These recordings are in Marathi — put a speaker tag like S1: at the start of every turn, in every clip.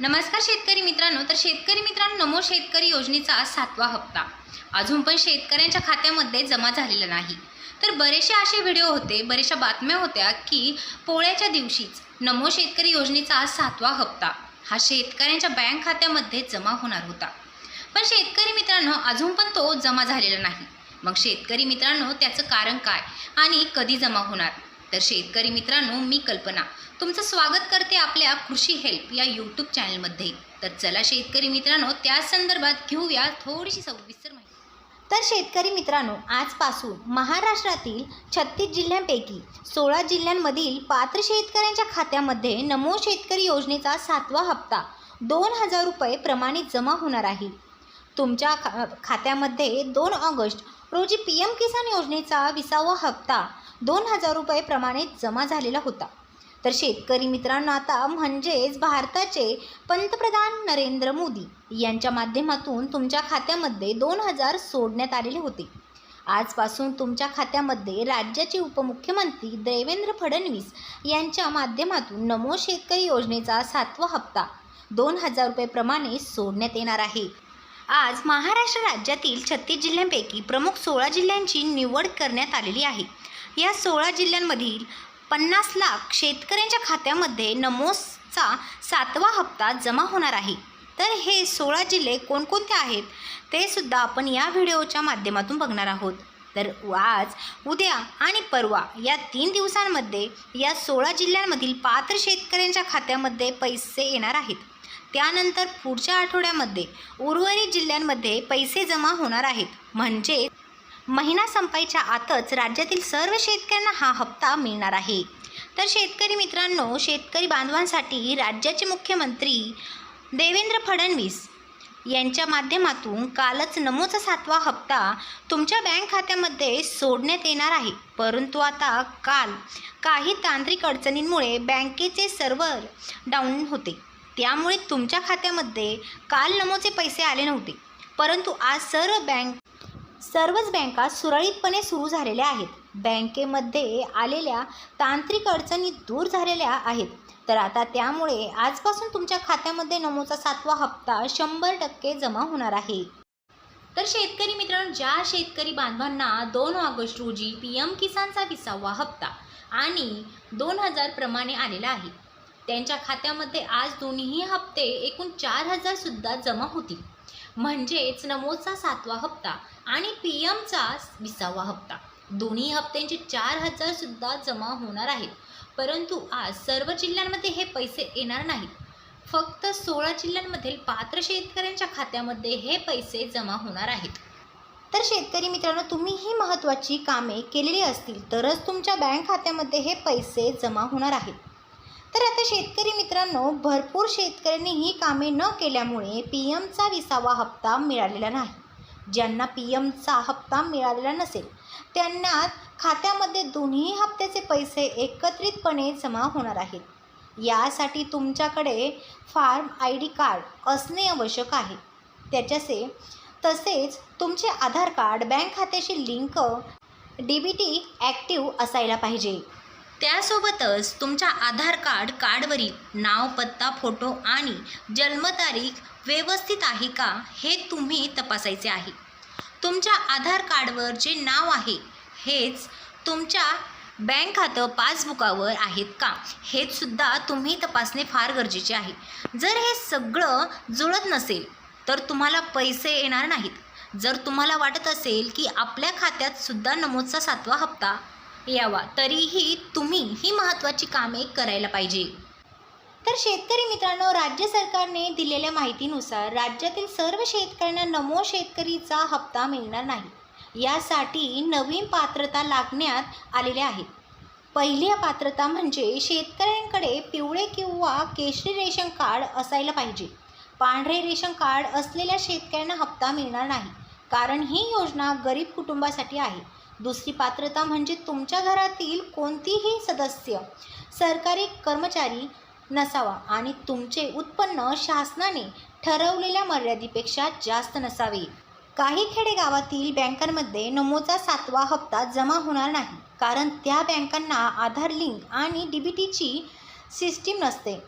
S1: नमस्कार शेतकरी मित्रांनो. तर शेतकरी मित्रांनो नमो शेतकरी योजनेचा आज सातवा हप्ता. अजून पण शेतकऱ्यांच्या खात्यामध्ये जमा झालेला नाही. तर बरेचसे असे व्हिडिओ होते बऱ्याचशा बातम्या होत्या की पोळ्याच्या दिवशीच नमो शेतकरी योजनेचा आज सातवा हप्ता. हा शेतकऱ्यांच्या बँक खात्यामध्ये जमा होणार होता. पण शेतकरी मित्रांनो अजून पण तो जमा झालेला नाही. मग शेतकरी मित्रांनो त्याचं कारण काय आणि कधी जमा होणार? तर शेतकरी मित्रांनो मी कल्पना. तुमचं स्वागत करते आपल्या कृषी हेल्प या यूट्यूब चॅनलमध्ये. तर चला शेतकरी मित्रांनो त्या संदर्भात घेऊया थोडीशी सविस्तर माहिती.
S2: तर शेतकरी मित्रांनो आजपासून महाराष्ट्रातील छत्तीस जिल्ह्यांपैकी सोळा जिल्ह्यांमधील पात्र शेतकऱ्यांच्या खात्यामध्ये नमो शेतकरी योजनेचा सातवा हप्ता दोन हजार रुपये प्रमाणित जमा होणार आहे. तुमच्या खा खात्यामध्ये दोन ऑगस्ट रोजी पी एम किसान योजनेचा विसावा हप्ता दोन हजार रुपये प्रमाणे जमा झालेला होता. तर शेतकरी मित्रांनो आता म्हणजेच भारताचे पंतप्रधान नरेंद्र मोदी यांच्या माध्यमातून तुमच्या खात्यामध्ये दोन हजार सोडण्यात आलेले होते. आजपासून तुमच्या खात्यामध्ये राज्याचे उपमुख्यमंत्री देवेंद्र फडणवीस यांच्या माध्यमातून नमो शेतकरी योजनेचा सातवा हप्ता दोन हजार रुपयेप्रमाणे सोडण्यात येणार आहे. आज महाराष्ट्र राज्यातील छत्तीस जिल्ह्यांपैकी प्रमुख सोळा जिल्ह्यांची निवड करण्यात आलेली आहे. या सोळा जिल्ह्यांमधील पन्नास लाख शेतकऱ्यांच्या खात्यामध्ये नमोसचा सातवा हप्ता जमा होणार आहे. तर हे सोळा जिल्हे कोणकोणते आहेत ते सुद्धा आपण या व्हिडिओच्या माध्यमातून बघणार आहोत. तर आज उद्या आणि परवा या तीन दिवसांमध्ये या सोळा जिल्ह्यांमधील पात्र शेतकऱ्यांच्या खात्यामध्ये पैसे येणार आहेत. त्यानंतर पुढच्या आठवड्यामध्ये उर्वरित जिल्ह्यांमध्ये पैसे जमा होणार आहेत. म्हणजे महिना संपायच्या आतच राज्यातील सर्व शेतकऱ्यांना हा हप्ता मिळणार आहे. तर शेतकरी मित्रांनो शेतकरी बांधवांसाठी राज्याचे मुख्यमंत्री देवेंद्र फडणवीस यांच्या माध्यमातून कालच नमोचा सातवा हप्ता तुमच्या बँक खात्यामध्ये सोडण्यात येणार आहे. परंतु आता काल काही तांत्रिक अडचणींमुळे बँकेचे सर्व्हर डाऊन होते. त्यामुळे तुमच्या खात्यामध्ये काल नमोचे पैसे आले नव्हते. परंतु आज सर्व बँक सर्वच बँका सुरळीतपणे सुरू झालेल्या आहेत. बँकेमध्ये आलेल्या तांत्रिक अडचणी दूर झालेल्या आहेत. तर आता त्यामुळे आजपासून तुमच्या खात्यामध्ये नमोचा सातवा हप्ता शंभर टक्के जमा होणार आहे.
S1: तर शेतकरी मित्रांनो ज्या शेतकरी बांधवांना दोन ऑगस्ट रोजी पी एम किसानचा विसावा हप्ता आणि दोन हजार प्रमाणे आलेला आहे त्यांच्या खात्यामध्ये आज दोन्ही हप्ते एकूण चार हजारसुद्धा जमा होतील. म्हणजेच नमोचा सातवा हप्ता आणि पी एमचा विसावा हप्ता. दोन्ही हप्त्यांचे चार हजारसुद्धा जमा होणार आहेत. परंतु आज सर्व जिल्ह्यांमध्ये हे पैसे येणार नाहीत. फक्त सोळा जिल्ह्यांमधील पात्र शेतकऱ्यांच्या खात्यामध्ये हे पैसे जमा होणार आहेत.
S2: तर शेतकरी मित्रांनो तुम्ही ही महत्त्वाची कामे केलेली असतील तरच तुमच्या बँक खात्यामध्ये हे पैसे जमा होणार आहेत. तर आता शेतकरी मित्रांनो भरपूर शेतकऱ्यांनी ही कामे न केल्यामुळे पी एमचा विसावा हप्ता मिळालेला नाही. ज्यांना पी एमचा हप्ता मिळालेला नसेल त्यांना खात्यामध्ये दोन्ही हप्त्याचे पैसे एकत्रितपणे जमा होणार आहेत. यासाठी तुमच्याकडे फार्म आय डी कार्ड असणे आवश्यक आहे. त्याच्याचे तसेच तुमचे आधार कार्ड बँक खात्याशी link D B T active असायला पाहिजे.
S1: त्यासोबतच तुमच्या आधार कार्ड कार्डवरील नाव पत्ता फोटो आणि जन्मतारीख व्यवस्थित आहे का हे तुम्ही तपासायचे आहे. तुमच्या आधार कार्डवर जे नाव आहे हेच तुमच्या बँक खातं पासबुकावर आहेत का? हेचसुद्धा तुम्ही तपासणे फार गरजेचे आहे. जर हे सगळं जुळत नसेल तर तुम्हाला पैसे येणार नाहीत. जर तुम्हाला वाटत असेल की आपल्या खात्यात सुद्धा नमोदचा सातवा हप्ता यावा. तरीही तुम्ही ही महत्त्वाची कामे करायला पाहिजे.
S2: तर शेतकरी मित्रांनो राज्य सरकारने दिलेल्या माहितीनुसार राज्यातील सर्व शेतकऱ्यांना नमो शेतकरीचा हप्ता मिळणार नाही. यासाठी नवीन पात्रता लागण्यात आलेल्या आहेत पहिली पात्रता म्हणजे शेतकऱ्यांकडे पिवळे किंवा केशरी रेशन कार्ड असायला पाहिजे. पांढरे रेशन कार्ड असलेल्या शेतकऱ्यांना हप्ता मिळणार नाही. कारण ही योजना गरीब कुटुंबासाठी आहे. दुसरी पात्रता म्हणजे तुमच्या घरातील कोणतीही सदस्य सरकारी कर्मचारी नसावा आणि तुमचे उत्पन्न शासनाने ठरवलेल्या मर्यादेपेक्षा जास्त नसावे. काही खेडेगावातील बँकांमध्ये नमोचा सातवा हप्ता जमा होणार नाही कारण त्या बँकांना आधार लिंक आणि डी बी टीची सिस्टीम नसते.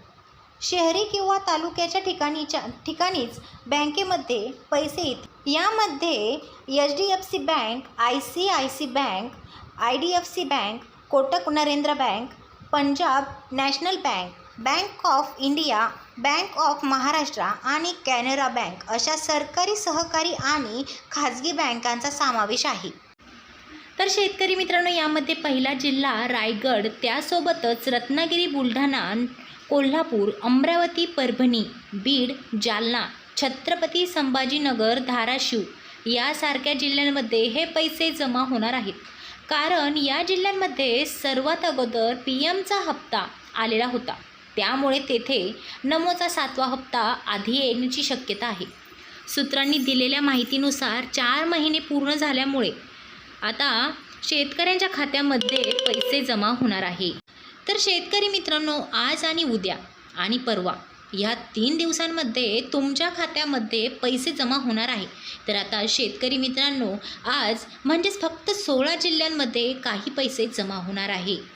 S2: शहरी किंवा तालुक्याच्या ठिकाणीच्या ठिकाणीच बँकेमध्ये पैसे येते. यामध्ये H D F C bank I C I C bank I D F C bank Kotak Narendra bank Punjab national bank bank of India bank of Maharashtra आणि कॅनरा बँक अशा सरकारी सहकारी आणि खाजगी बँकांचा समावेश आहे.
S1: तर शेतकरी मित्रांनो यामध्ये पहिला जिल्हा रायगड. त्यासोबतच रत्नागिरी बुलढाणा कोल्हापूर अमरावती परभणी बीड जालना छत्रपती संभाजीनगर धाराशिव यासारख्या जिल्ह्यांमध्ये हे पैसे जमा होणार आहेत. कारण या जिल्ह्यांमध्ये सर्वात अगोदर पी एमचा हप्ता आलेला होता. त्यामुळे तेथे नमोचा सातवा हप्ता आधी येण्याची शक्यता आहे. सूत्रांनी दिलेल्या माहितीनुसार चार महिने पूर्ण झाल्यामुळे आता शेतकऱ्यांच्या खात्यामध्ये पैसे जमा होणार आहे. तर शेतकरी मित्रांनो आज आणि उद्या आणि परवा या तीन दिवसांमध्ये तुमच्या खात्यामध्ये पैसे जमा होणार आहे. तर आता शेतकरी मित्रांनो आज म्हणजेच फक्त सोळा जिल्ह्यांमध्ये काही पैसे जमा होणार आहे.